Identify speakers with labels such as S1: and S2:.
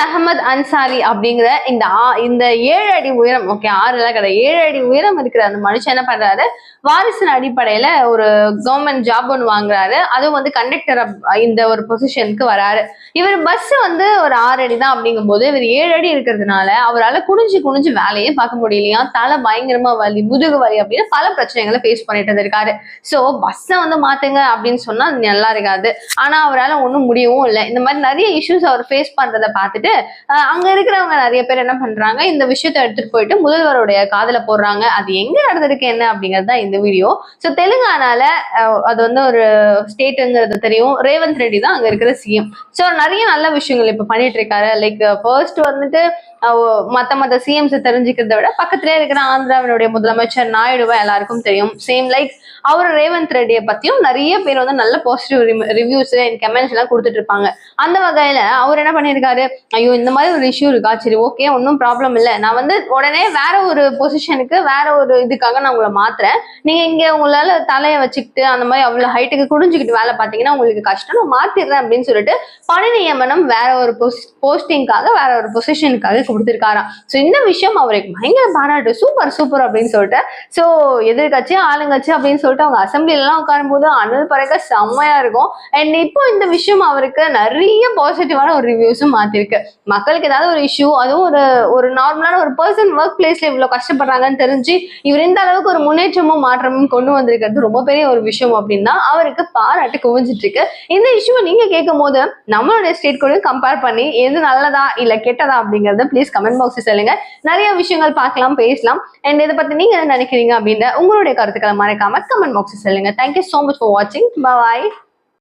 S1: அகமது அன்சாரி அப்படிங்கிற இந்த ஆ- இந்த ஏழு அடி உயரம் ஓகே ஆறு எல்லாம் கிடையாது. ஏழு அடி உயரம் இருக்கிற அந்த மனுஷன் என்ன பண்றாரு? வாரிசின் அடிப்படையில ஒரு கவர்மெண்ட் ஜாப் ஒன்று வாங்குறாரு. அதுவும் வந்து கண்டக்டர் இந்த ஒரு பொசிஷனுக்கு வராரு. இவர் பஸ் வந்து ஒரு ஆறு அடி தான் அப்படிங்கும்போது இவர் ஏழு அடி இருக்கிறதுனால அவரால் குனிஞ்சு குனிஞ்சு வேலையே பார்க்க முடியலையா? தலை பயங்கரமா வலி முதுகு வலி அப்படின்னு பல பிரச்சனைகளை ஃபேஸ் பண்ணிட்டு இருந்திருக்காரு. ஸோ பஸ்ஸை வந்து மாத்துங்க அப்படின்னு சொன்னா அது நல்லா இருக்காது. ஆனா அவரால் ஒன்றும் முடியவும் இல்லை. இந்த மாதிரி நிறைய இஷ்யூஸ் அவர் ஃபேஸ் பண்றதை பார்த்துட்டு ஆஹ் அங்க இருக்கிறவங்க நிறைய பேர் என்ன பண்றாங்க இந்த விஷயத்தை எடுத்துட்டு போயிட்டு முதல்வருடைய காதுல போடுறாங்க. அது எங்க நடந்திருக்கு என்ன அப்படிங்கிறது தான் இந்த வீடியோ ஸோ தெலுங்கானால அது வந்து ஒரு ஸ்டேட்டுங்கிறது தெரியும். ரேவந்த் ரெட்டி தான் அங்க இருக்கிற சிஎம் ஸோ நிறைய நல்ல விஷயங்கள் இப்ப பண்ணிட்டு இருக்காரு. லைக் ஃபர்ஸ்ட் வந்துட்டு மத்த மத்த சிஎம்ஸ் தெரிஞ்சுக்கிறத விட பக்கத்திலே இருக்கிற ஆந்திராவினுடைய முதலமைச்சர் நாயுடுவா எல்லாருக்கும் தெரியும். சேம் லைக் அவர் ரேவந்த் ரெட்டியை பத்தியும் நிறைய பேர் வந்து நல்ல பாசிட்டிவ் ரிவ்யூஸ் அண்ட் கமெண்ட்ஸ் எல்லாம் கொடுத்துட்டு இருப்பாங்க. அந்த வகையில அவர் என்ன பண்ணியிருக்காரு? ஐயோ இந்த மாதிரி ஒரு இஷ்யூ இருக்கா? சரி ஓகே ஒன்றும் ப்ராப்ளம் இல்லை. நான் வந்து உடனே வேற ஒரு பொசிஷனுக்கு வேற ஒரு இதுக்காக நான் உங்களை மாத்துறேன். நீங்க இங்க உங்களால தலையை வச்சுக்கிட்டு அந்த மாதிரி அவ்வளோ ஹைட்டுக்கு குடிஞ்சுக்கிட்டு வேலை பார்த்தீங்கன்னா உங்களுக்கு கஷ்டம். நான் மாத்திடுறேன் அப்படின்னு சொல்லிட்டு பணி நியமனம் வேற ஒரு போஸ்டிங்காக வேற ஒரு பொசிஷனுக்காக கொடுத்துருக்காராம். ஸோ இந்த விஷயம் அவருக்கு பயங்கர பாராட்டு சூப்பர் சூப்பர் அப்படின்னு சொல்லிட்டு ஸோ எதிர்கட்சி ஆளுங்கட்சி அப்படின்னு சொல்லிட்டு அவங்க அசம்பிளிலாம் உட்காரும்போது அனல் பறக்க செம்மையா இருக்கும். அண்ட் இப்போ இந்த விஷயம் அவருக்கு நிறைய பாசிட்டிவான ஒரு ரிவ்யூஸும் மாத்திருக்கு. மக்களுக்கு ஏதாவது ஒரு இஷ்யூ அதுவும் ஒரு ஒரு நார்மலான ஒரு பர்சன் ஒர்க் பிளேஸ்ல இவ்வளவு கஷ்டப்படுறாங்கன்னு தெரிஞ்சு இவர் இந்த அளவுக்கு ஒரு முன்னேற்றமும் மாற்றமும் கொண்டு வந்திருக்கிறது ரொம்ப பெரிய ஒரு விஷயம் அப்படின்னா அவருக்கு பாராட்டு குவிஞ்சிட்டு இருக்கு இந்த இஷ்யூவை நீங்க கேட்கும் போது நம்மளுடைய ஸ்டேட் கூட கம்பேர் பண்ணி எது நல்லதா இல்ல கெட்டதா அப்படிங்கறத ப்ளீஸ் கமெண்ட் பாக்ஸ் சொல்லுங்க. நிறைய விஷயங்கள் பார்க்கலாம் பேசலாம். அண்ட் இதை பத்தி நீங்க என்ன நினைக்கிறீங்க அப்படின்ற உங்களுடைய கருத்துக்களை மறக்காம கமெண்ட் பாக்ஸ் சொல்லுங்க. Thank you so much for வாட்சிங் பாய்